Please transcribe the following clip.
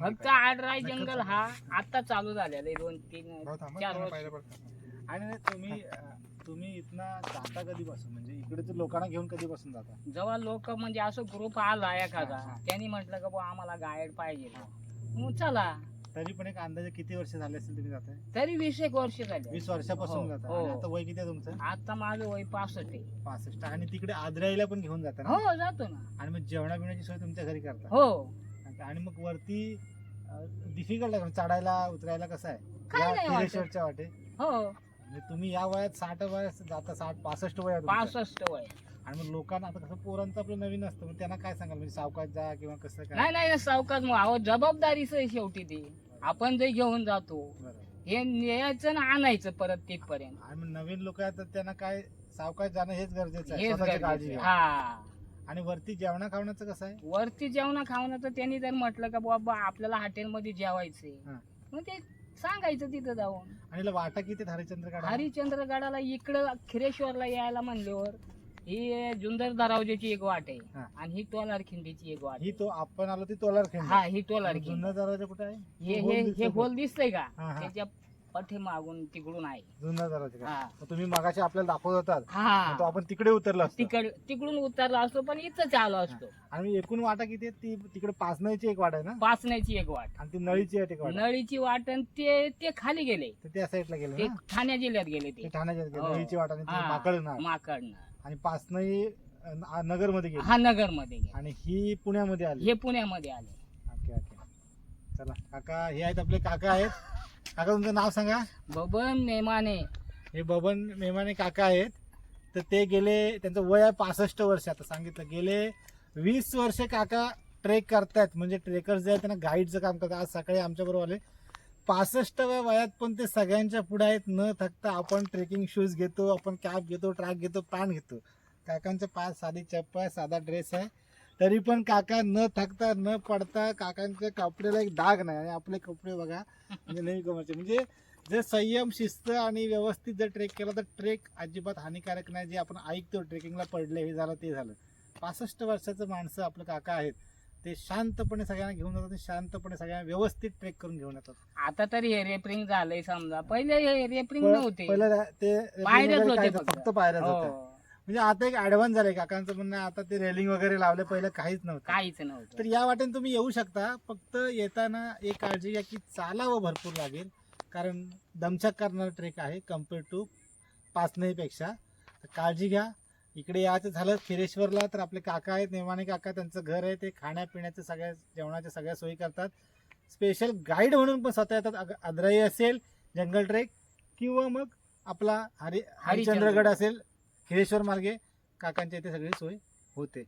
फक्त आडराय जंगल हा आता चालू झालेला आहे दोन तीन चार वर्ष. आणि तुम्ही अं, तुम्ही इथनं जाता कधीपासून? म्हणजे इकडे लोकांना घेऊन कधीपासून जाता? जेव्हा लोक म्हणजे असं ग्रुप आला एखादा हा, हा. त्यांनी म्हटलं का बुवा आम्हाला गाईड पाहिजे. मग चला. तरी पण एक अंदाजे किती वर्ष झाले असतील तुम्ही जाताय? तरी वीस एक वर्ष झाले. वीस वर्षापासून हो, जाता. हो. आणि आता वय किती आहे तुमचं? आता माझं वय पासष्ट आहे. पासष्ट. आणि तिकडे आदराईला पण घेऊन जाता ना? हो जातो ना. आणि मग जेवणा बिवण्याची सोय तुमच्या घरी करता? हो. आणि मग वरती डिफिकल्ट आहे? चढायला उतरायला कसं आहे? काय वाटत. वाटे. हो. म्हणजे तुम्ही या वयात साठ वयात जाता साठ पासष्ट वय आहे तुमचं. पासष्ट वय. आणि मग लोकांना आता कसं पोरांचं आपलं नवीन असतं मग त्यांना काय सांगाल? म्हणजे सावकाश जा किंवा कसं काय? नाही नाही सावकाश मग अहो जबाबदारीच आहे शेवटी ती. आपण जे घेऊन जातो बरं. हे न्यायचं ना आणायचं परत तिथपर्यंत. आणि मग नवीन लोक आहेत तर त्यांना काय सावकाश जाणं हेच गरजेचं आहे हेच स्वतःची काळजी गरजेचं घ्या. आहे. हा. आणि वरती जेवणा खावण्याचं कसं आहे वरती जेवणा खावणं तर त्यांनी जर म्हटलं का बाबा आपल्याला हॉटेलमध्ये जेवायचंय हा. मग ते सांगायचं तिथं जाऊन आणि वाटा किती हरिश्चंद्र हरिश्चंद्रगडाला इकडं खिरेश्वरला यायला म्हणल्यावर ही जुंदर दरावजेची एक वाट आहे हा. आणि ही टोलार खिंडीची एक वाट ही आहे. तो आपण आलो ती तोलार हा ही टोलार खिंड जुन्नर दरवाजा कुठे आहे हे होल हे दिसतोय हे तो. होल दिसतंय का हा, हा. त्याच्या पाठीमागून तिकडून आहे. जुन्नर? हा. मग तुम्ही मगाशी आपल्याला दाखवत होतात मग तो हा आपण तिकडे उतरलो असतो. तिकड तिकडून उतरला असतो पण इथंच आलो असतो. आणि एकूण वाटा किती आहे ती तिकडे पाचनाची एक वाट आहे ना? पाचण्याची एक वाट. आणि ती नळीची आहे एक वाट नळीची वाट आणि ते ते खाली गेले. तर त्या साईडला गेले ते ना? ठाण्या जिल्ह्यात गेले ते. ते ठाण्याच्या गेले. हो. नळीची वाट आणि हा. ना माकडनं आणि पाचनाई नगरमध्ये गेली. हा नगरमध्ये गेले. आणि ही पुण्यामध्ये आली. हे पुण्यामध्ये आले. Okay okay. चला काका हे आहेत आपले काका आहेत. काका तुमचं नाव सांगा. बबन मेमाने. हे बबन मेमाने काका आहेत. तर ते गेले त्यांचं वय आहे पासष्ट वर्ष. आता सांगितलं गेले वीस वर्ष काका ट्रेक करतायत. म्हणजे ट्रेकर्स जे आहेत त्यांना गाईडचं काम करतात. आज सकाळी आमच्या बरोबर आले. पासष्टव्या वयात पण ते सगळ्यांच्या पुढे आहेत. न थकता आपण ट्रेकिंग शूज घेतो आपण कॅप घेतो ट्रॅक घेतो पॅन्ट घेतो. काकांच्या पायात साधी चप्पल आहे साधा ड्रेस आहे. तरी पण काका न थकता न पडता काकांच्या कपड्याला एक डाग नाही. आणि आपले कपडे बघा म्हणजे नेहमी कमरचे म्हणजे जर संयम शिस्त आणि व्यवस्थित जर ट्रेक केला तर ट्रेक अजिबात हानिकारक नाही. जे आपण ऐकतो ट्रेकिंगला पडले हे झालं ते झालं. पासष्ट वर्षाचं माणसं आपलं काका आहेत. ते शांतपणे सगळ्यांना घेऊन जातात शांतपणे सगळ्यांना व्यवस्थित ट्रेक करून घेऊन येतात. आता तरी हे रेपरिंग झालंय समजा. पहिले हे रेपरिंग नव्हते. पहिलं ते पायऱ्याच होते फक्त. पायऱ्याच होत्या हो, म्हणजे आता एक ऍडव्हान्स झालंय काकांचं म्हणणं आहे, आता ते रेलिंग वगैरे लावले पहिलं काहीच नव्हतं. काहीच नव्हतं. तर या वाटेने तुम्ही येऊ शकता फक्त येताना एक काळजी घ्या की चालावं भरपूर लागेल कारण दमछाक करणारा ट्रेक आहे कंपेअर टू पाचनेपेक्षा तर काळजी घ्या इकडे यायचं झालं खिरेश्वरला तर आपले काका आहेत नेमाने काका त्यांचं घर आहे ते खाण्यापिण्याचं सगळ्या जेवणाच्या सगळ्या सोयी करतात. स्पेशल गाईड म्हणून पण स्वतः येतात अग- आदराई असेल जंगल ट्रेक किंवा मग आपला हरि हरिश्चंद्रगड असेल हिरेश्वर मार्गे काकांच्या इथे सगळी सोय होते.